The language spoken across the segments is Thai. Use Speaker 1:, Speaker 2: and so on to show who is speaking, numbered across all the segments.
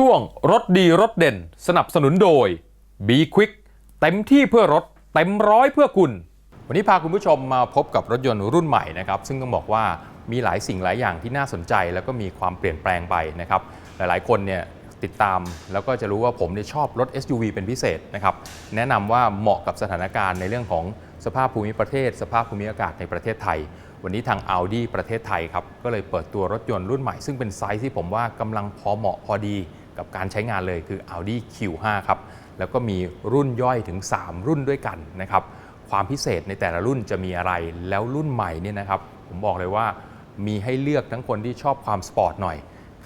Speaker 1: ช่วงรถดีรถเด่น สนับสนุนโดย B Quick เต็มที่เพื่อรถเต็มร้อยเพื่อคุณ วันนี้พาคุณผู้ชมมาพบกับรถยนต์รุ่นใหม่นะครับ ซึ่งต้องบอกว่ามีหลายสิ่งหลายอย่างที่น่าสนใจ แล้วก็มีความเปลี่ยนแปลงไปนะครับ หลายๆ คนเนี่ยติดตามแล้วก็จะรู้ว่าผมเนี่ยชอบรถ SUV เป็นพิเศษนะครับ แนะนำว่าเหมาะกับสถานการณ์ในเรื่องของสภาพภูมิประเทศ สภาพภูมิอากาศในประเทศไทย วันนี้ทาง Audi ประเทศไทยครับ ก็เลยเปิดตัวรถยนต์รุ่นใหม่ ซึ่งเป็นไซส์ที่ผมว่ากำลังพอเหมาะพอดี กับการใช้งานเลยคือ Audi Q5 ครับ แล้วก็มีรุ่นย่อยถึง 3 รุ่นด้วยกันนะครับ ความพิเศษในแต่ละรุ่นจะมีอะไร แล้วรุ่นใหม่เนี่ยนะครับ ผมบอกเลยว่ามีให้เลือกทั้งคนที่ชอบความสปอร์ตหน่อย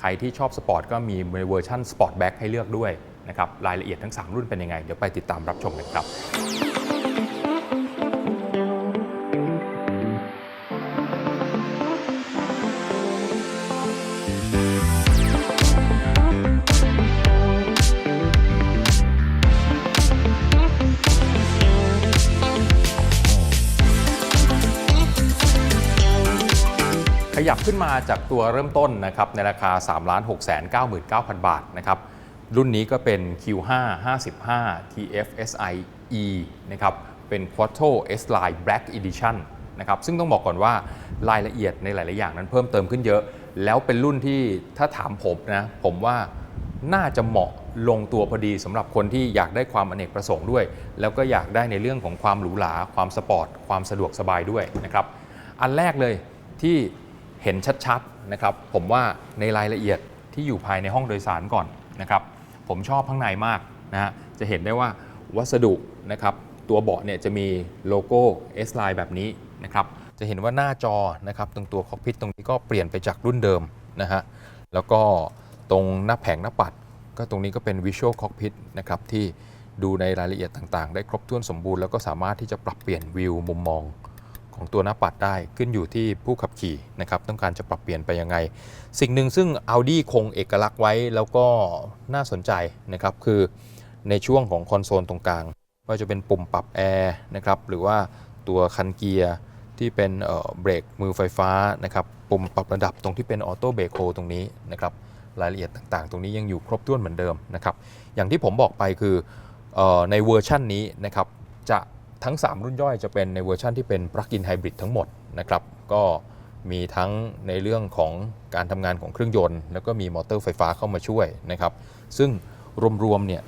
Speaker 1: ใครที่ชอบสปอร์ตก็มีในเวอร์ชันสปอร์ตแบ็คให้เลือกด้วยนะครับ รายละเอียดทั้ง 3 รุ่นเป็นยังไง เดี๋ยวไปติดตามรับชมกันครับ ยับขึ้นมาจากตัวเริ่มต้นนะครับในราคา 3 6 9 9 0 0 0 บาทนะครับรุ่นนี้ก็เป็น Q5 55 TFSI E นะครับเป็น Quattro S Line Black Edition นะครับซึ่งต้องบอกก่อนว่ารายละเอียดในหลาย ๆ อย่างนั้นเพิ่มเติมขึ้นเยอะ แล้วเป็นรุ่นที่ถ้าถามผมนะ ผมว่าน่าจะเหมาะลงตัวพอดีสำหรับคนที่อยากได้ความอเนกประสงค์ด้วย แล้วก็อยากได้ในเรื่องของความหรูหราความสปอร์ต ความสะดวกสบายด้วยนะครับ อันแรกเลยที่ เห็นชัดๆนะครับผมว่าในรายละเอียดที่อยู่ภายในห้องโดยสารก่อนนะครับผมชอบข้างในมากนะฮะจะเห็นได้ว่าวัสดุนะครับตัวเบาะเนี่ยจะมีโลโก้ S Line แบบนี้นะครับจะเห็นว่าหน้าจอนะครับตรงตัวคอกพิทตรงนี้ก็เปลี่ยนไปจากรุ่นเดิมนะฮะแล้วก็ตรงหน้าแผงหน้าปัด ก็ตรงนี้ก็เป็น Visual Cockpit นะครับที่ดูในรายละเอียดต่างๆ ได้ครบถ้วนสมบูรณ์แล้วก็สามารถที่จะปรับเปลี่ยนวิวมุมมอง ของตัวหน้าปัดได้ขึ้นอยู่ที่ผู้ขับขี่นะครับต้องการจะปรับเปลี่ยนไปยังไง สิ่งหนึ่งซึ่ง Audi คงเอกลักษณ์ไว้แล้วก็น่าสนใจนะครับคือในช่วงของคอนโซลตรงกลางว่าจะเป็นปุ่มปรับแอร์นะครับหรือว่าตัวคันเกียร์ที่เป็นเบรกมือไฟฟ้านะครับปุ่มปรับระดับตรงที่เป็นออโต้เบรกโฮตรงนี้นะครับรายละเอียดต่างๆ ตรงนี้ยังอยู่ครบถ้วนเหมือนเดิมนะครับอย่างที่ผมบอกไปคือออในเวอร์ชันนี้นะครับจะ ทั้ง 3 รุ่นย่อยจะเป็นในเวอร์ชันที่เป็น Plug-in Hybrid ทั้งหมดนะครับก็มีทั้งในเรื่องของการทำงานของเครื่องยนต์ แล้วก็มีมอเตอร์ไฟฟ้าเข้ามาช่วยนะครับซึ่งรวมๆเนี่ย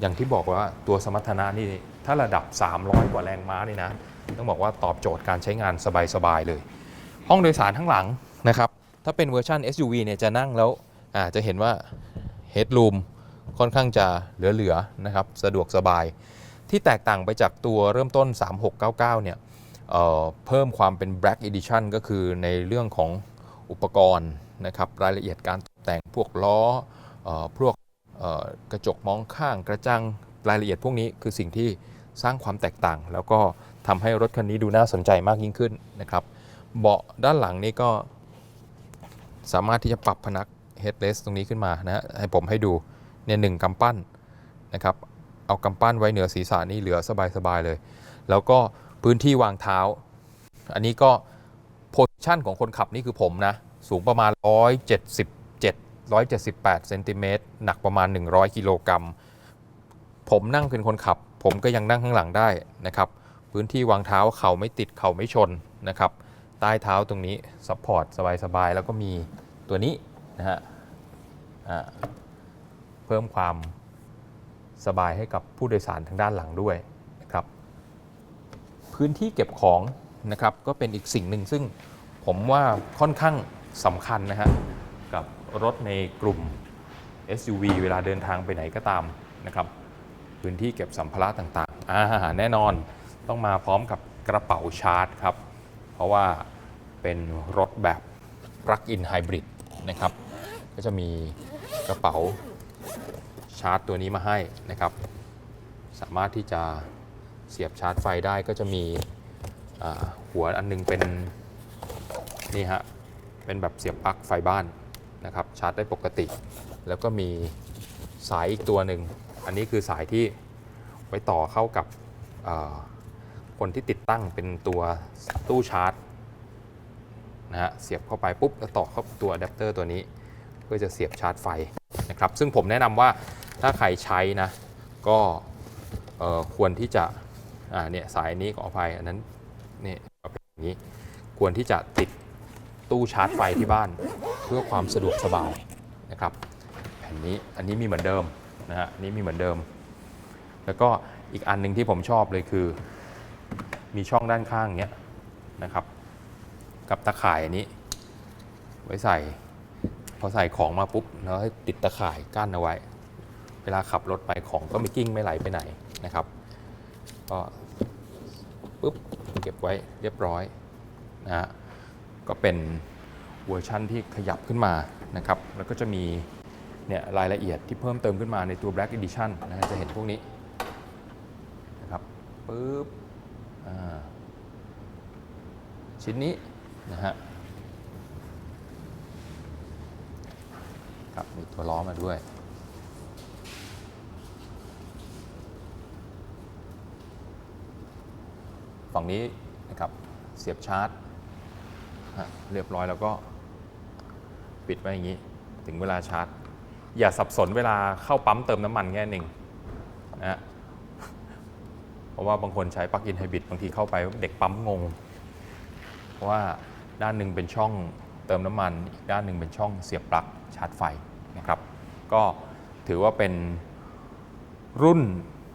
Speaker 1: อย่างที่บอกว่าตัวสมรรถนะนี่ถ้าระดับ 300 กว่าแรงม้านี่นะต้องบอกว่าตอบโจทย์การใช้งานสบายๆเลย ห้องโดยสารทั้งหลังนะครับถ้าเป็นเวอร์ชัน SUV เนี่ยจะนั่งแล้วอาจะเห็นว่า Headroom ค่อนข้างจะเหลือๆนะครับสะดวกสบาย ที่แตกต่างไปจากตัวเริ่มต้น 3699 เนี่ยเเพิ่มความเป็น Black Edition ก็คือในเรื่องของอุปกรณ์นะครับรายละเอียดการตกแต่งพวกล้ออพวกกระจกมองข้างกระจังรายละเอียดพวกนี้คือสิ่งที่สร้างความแตกต่าง แล้วก็ทำให้รถคันนี้ดูน่าสนใจมากยิ่งขึ้นนะครับเบาะด้านหลังนี่ก็สามารถที่จะปรับพนัก headrest ตรงนี้ขึ้นมานะฮะให้ผมให้ดูเนี่ยหนึ่งกำปั้นนะครับ เอากำปั้นไว้เหนือศีรษะนี่เหลือสบายๆเลย แล้วก็พื้นที่วางเท้า อันนี้ก็โพสชันของคนขับนี่คือผมนะ สูงประมาณ 177 178เซนติเมตรหนักประมาณ 100 กิโลกรัมผมนั่งเป็นคนขับ ผมก็ยังนั่งข้างหลังได้นะครับพื้นที่วางเท้าเข่าไม่ติดเข่าไม่ชนนะครับใต้เท้าตรงนี้ซัพพอร์ตสบายๆ แล้วก็มีตัวนี้นะฮะเพิ่มความ สบายให้กับผู้โดยสารทางด้านหลังด้วยนะครับพื้นที่เก็บของนะครับก็เป็นอีกสิ่งหนึ่งซึ่งผมว่าค่อนข้างสำคัญนะฮะกับรถในกลุ่ม SUV เวลาเดินทางไปไหนก็ตามนะครับพื้นที่เก็บสัมภาระต่างๆอาแน่นอนต้องมาพร้อมกับกระเป๋าชาร์จครับ เพราะว่าเป็นรถแบบ Plug-in Hybrid นะครับก็จะมีกระเป๋า ชาร์จตัวนี้มาให้นะครับ สามารถที่จะเสียบชาร์จไฟได้ก็จะมีหัวอันหนึงเป็นนี่ฮะเป็นแบบเสียบปลั๊กไฟบ้านนะครับชาร์จได้ปกติ แล้วก็มีสายอีกตัวหนึ่งอันนี้คือสายที่ไว้ต่อเข้ากับคนที่ติดตั้งเป็นตัวตู้ชาร์จนะฮะเสียบเข้าไปปุ๊บแล้วต่อเข้าตัวอะแดปเตอร์ตัวนี้เพื่อจะเสียบชาร์จไฟนะครับซึ่งผมแนะนำว่า ถ้าใครใช้นะก็ควรที่จะอ่าเนี่ยสายนี้ขออภัยอันนั้นเนี่ยเป็นอย่างนี้ควรที่จะติดตู้ชาร์จไฟที่บ้านเพื่อความสะดวกสบายนะครับแผ่นนี้อันนี้มีเหมือนเดิมนะฮะนนี้มีเหมือนเดิม แล้วก็อีกอันหนึ่งที่ผมชอบเลยคือ มีช่องด้านข้างเนี้ยนะครับ กับตะข่ายอันนี้ ไว้ใส่ พอใส่ของมาปุ๊บแล้วให้ติดตะข่ายกั้นเอาไว้ วลาขับรถไปของก็ไม่กิ้งไม่ไหลไปไหนนะครับ ก็ปุ๊บเก็บไว้เรียบร้อยนะฮะก็เป็นเวอร์ชั่นที่ขยับขึ้นมานะครับ แล้วก็จะมีเนี่ยรายละเอียดที่เพิ่มเติมขึ้นมาในตัว Black Edition นะฮะจะเห็นพวกนี้นะครับปุ๊บชิ้นนี้นะฮะครับมีตัวล้อมาด้วย ฝั่งนี้นะครับเสียบชาร์จเรียบร้อยแล้วก็ปิดไว้อย่างนี้ ถึงเวลาชาร์จ อย่าสับสนเวลาเข้าปั๊มเติมน้ำมันแค่หนึ่งนะฮะเพราะว่าบางคนใช้ปลั๊กอินไฮบริดบางทีเข้าไปเด็กปั๊มงง เพราะว่าด้านหนึ่งเป็นช่องเติมน้ำมัน อีกด้านหนึ่งเป็นช่องเสียบปลั๊กชาร์จไฟนะครับ ก็ถือว่าเป็นรุ่น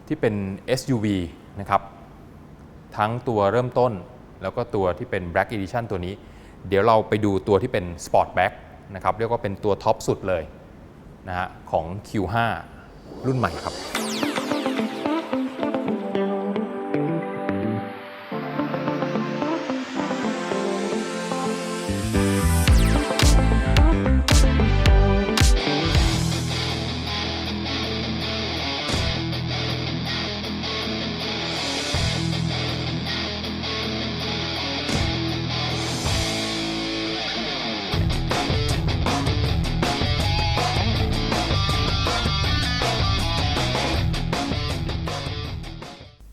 Speaker 1: ที่เป็น SUV นะครับ ทั้งตัวเริ่มต้น แล้วก็ตัวที่เป็น Black Edition ตัวนี้ เดี๋ยวเราไปดูตัวที่เป็น Sportback นะครับเรียกว่าเป็นตัวท็อปสุดเลยนะฮะของ Q5 รุ่นใหม่ครับ